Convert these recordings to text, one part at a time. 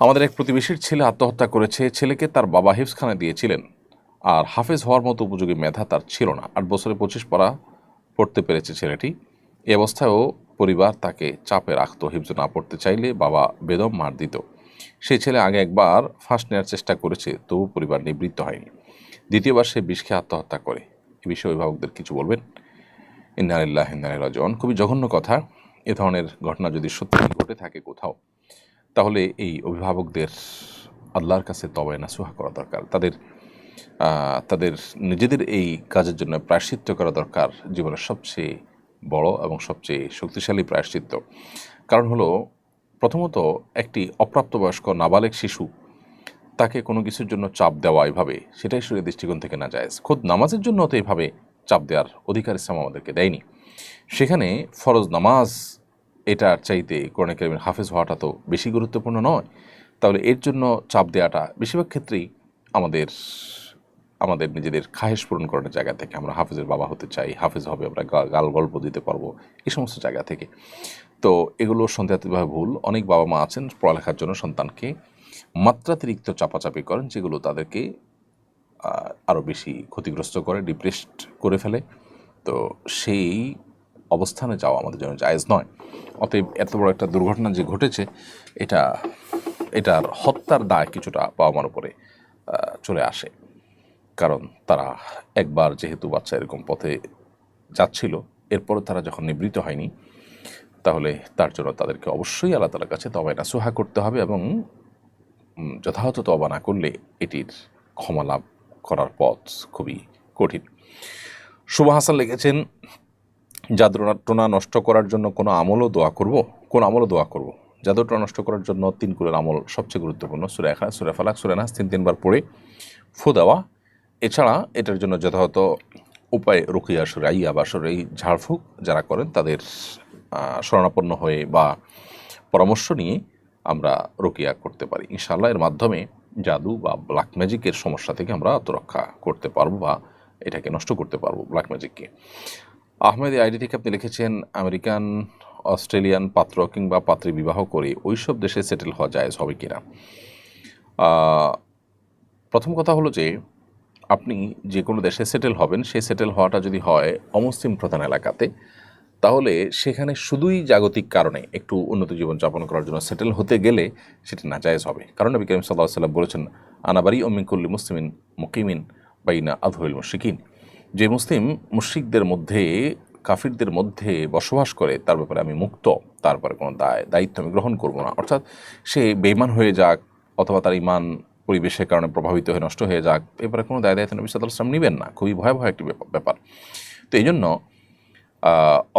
আমাদের এক প্রতিবেশীর ছেলে আত্মহত্যা করেছে, ছেলেকে তার বাবা হিফসখানে দিয়েছিলেন। আর হাফেজ হওয়ার মতো উপযোগী মেধা তার ছিল না। আট বছরে পঁচিশ পড়া পড়তে পেরেছে ছেলেটি। এ অবস্থায়ও পরিবার তাকে চাপে রাখত, হিফজ না পড়তে চাইলে বাবা বেদম মার দিত। সেই ছেলে আগে একবার ফাঁস নেওয়ার চেষ্টা করেছে, তবু পরিবার নিবৃত্ত হয়নি। দ্বিতীয়বার সে বিষ খেয়ে আত্মহত্যা করে। এ বিষয়ে অভিভাবকদের কিছু বলবেন? ইন্নারিল্লাহ ইন্নারিল্লাহ খুবই জঘন্য কথা। এ ধরনের ঘটনা যদি সত্যি ঘটে থাকে কোথাও তাহলে এই অভিভাবকদের আল্লাহর কাছে তবে নাসুহা করা দরকার। তাদের তাদের নিজেদের এই কাজের জন্য প্রায়শ্চিত্ত করা দরকার জীবনের সবচেয়ে বড় এবং সবচেয়ে শক্তিশালী প্রায়শ্চিত্ত। কারণ হলো, প্রথমত একটি অপ্রাপ্তবয়স্ক নাবালেক শিশু, তাকে কোনো কিছুর জন্য চাপ দেওয়া এভাবে, সেটাই শরীরের দৃষ্টিকোণ থেকে না যায়। খোদ নামাজের জন্য তো এভাবে চাপ দেওয়ার অধিকার ইসলাম আমাদেরকে দেয়নি। সেখানে ফরজ নামাজ এটার চাইতে কোরআন কারিমের হাফেজ হওয়াটা তো বেশি গুরুত্বপূর্ণ নয়। তাহলে এর জন্য চাপ দেওয়াটা বেশিরভাগ ক্ষেত্রেই আমাদের আমাদের নিজেদের খাহেশ পূরণ করার জায়গা থেকে আমরা হাফেজের বাবা হতে চাই, হাফেজ হবে, আমরা গাল গল্প দিতে পারব, এই সমস্ত জায়গা থেকে। তো এগুলো সন্দেহাতীতভাবে ভুল। অনেক বাবা মা আছেন পড়ালেখার জন্য সন্তানকে মাত্রাতিরিক্ত চাপাচাপি করেন, যেগুলো তাদেরকে আরও বেশি ক্ষতিগ্রস্ত করে ডিপ্রেসড করে ফেলে। তো সেই অবস্থানে যাওয়া আমাদের জন্য জায়েজ নয়। অতএব এত বড় একটা দুর্ঘটনা যে ঘটেছে, এটা, এটার হত্যার দায় কিছুটা বাবা মার উপরে চলে আসে। কারণ তারা একবার যেহেতু বাচ্চা এরকম পথে যাচ্ছিল এরপরে তারা যখন নিবৃত হয়নি, তাহলে তার জন্য তাদেরকে অবশ্যই আল্লাহ তালার কাছে তবায় নাসুহা করতে হবে এবং যথাযথ তবা না করলে এটির ক্ষমা লাভ করার পথ খুবই কঠিন। শুভ হাসান লিখেছেন জাদুটোনা নষ্ট করার জন্য কোনো আমলও দোয়া করব? কোন আমলও দোয়া করব? জাদুটোনা নষ্ট করার জন্য তিন কুলের আমল সবচেয়ে গুরুত্বপূর্ণ, সুরে এখা সুরে ফালাক, সুরে নাস, তিন, তিনবার পড়ে ফু দেওয়া। এছাড়া এটার জন্য যথাযথ উপায় রুকিয়া সুরাইয়া বা সুরাই ঝাড়ফুঁক যারা করেন তাদের শরণাপন্ন হয়ে বা পরামর্শ নিয়ে আমরা রুকিয়া করতে পারি। ইনশাআল্লাহ এর মাধ্যমে জাদু বা ব্ল্যাক ম্যাজিকের সমস্যা থেকে আমরা আত্মরক্ষা করতে পারব বা এটাকে নষ্ট করতে পারব ব্ল্যাক ম্যাজিককে আহমেদ আইডি থেকে আপনি লিখেছেন, আমেরিকান, অস্ট্রেলিয়ান পাত্র কিংবা পাত্রী বিবাহ করে ওইসব দেশে সেটেল হওয়া যায় হবে কিনা? প্রথম কথা হলো যে, আপনি যে কোনো দেশে সেটেল হবেন, সেই সেটেল হওয়াটা যদি হয় অমুসলিম প্রধান এলাকাতে, তাহলে সেখানে শুধুই জাগতিক কারণে একটু উন্নত জীবনযাপন করার জন্য সেটেল হতে গেলে সেটি নাজায়েজ হবে। কারণ নবী করিম সাল্লাহ সাল্লাম বলেছেন, আনাবারি অমিকুল্লি মুসলিমিন মুকিমিন বাইনা আধহুল মুশিকিন যে মুসলিম মুশরিকদের মধ্যে, কাফিরদের মধ্যে বসবাস করে, তার ব্যাপারে আমি মুক্ত তারপরে কোনো দায়, দায়িত্ব আমি গ্রহণ করব না। অর্থাৎ সে বেইমান হয়ে যাক অথবা তার ইমান পরিবেশের কারণে প্রভাবিত হয়ে, নষ্ট হয়ে যাক এবারে কোনো দায় দায়িত্ব নবী সাল্লাহ সাল্লাম নেবেন না। খুবই ভয়াবহ একটি ব্যাপার। তো এই জন্য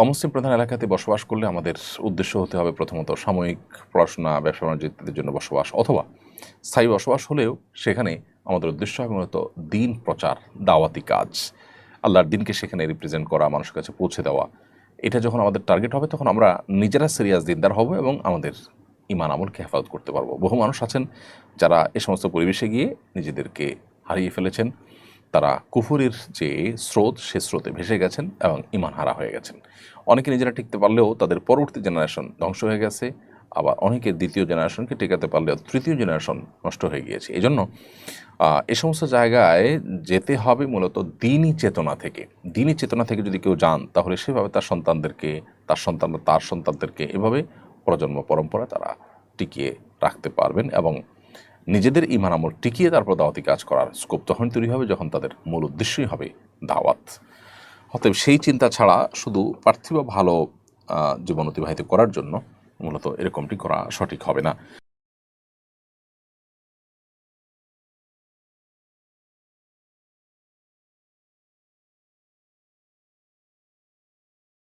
অমুসলিম প্রধান এলাকাতে বসবাস করলে আমাদের উদ্দেশ্য হতে হবে প্রথমত সাময়িক পড়াশোনা, ব্যবসা বাণিজ্য ইত্যাদির জন্য বসবাস, অথবা স্থায়ী বসবাস হলেও সেখানে আমাদের উদ্দেশ্য হবে মূলত দিন প্রচার, দাওয়াতি কাজ। আল্লাহর দিনকে সেখানে রিপ্রেজেন্ট করা, মানুষের কাছে পৌঁছে দেওয়া। এটা যখন আমাদের টার্গেট হবে, তখন আমরা নিজেরা সিরিয়াস দিনদার হব এবং আমাদের ইমান আমলকে হেফাজত করতে পারব। বহু মানুষ আছেন যারা এ সমস্ত পরিবেশে গিয়ে নিজেদেরকে হারিয়ে ফেলেছেন। তারা কুফুরির যে স্রোত, সে স্রোতে ভেসে গেছেন এবং ইমান হারা হয়ে গেছেন। অনেকে নিজেরা টিকতে পারলেও তাদের পরবর্তী জেনারেশন ধ্বংস হয়ে গেছে। আবার অনেকে দ্বিতীয় জেনারেশনকে টেকাতে পারলেও তৃতীয় জেনারেশন নষ্ট হয়ে গিয়েছে। এই জন্য এ সমস্ত জায়গায় যেতে হবে মূলত দিনই চেতনা থেকে। দিনই চেতনা থেকে যদি কেউ যান, তাহলে সেভাবে তার সন্তানদেরকে, তার সন্তান তার সন্তানদেরকে এভাবে প্রজন্ম পরম্পরা তারা টিকিয়ে রাখতে পারবেন এবং নিজেদের ইমান আমল টিকিয়ে তারপর দাওয়াতি কাজ করার স্কোপ তখন তৈরি হবে যখন তাদের মূল উদ্দেশ্যই হবে দাওয়াত। অতএব সেই চিন্তা ছাড়া শুধু পার্থিব ভালো জীবন অতিবাহিত করার জন্য মূলত এরকমটি করা সঠিক হবে না।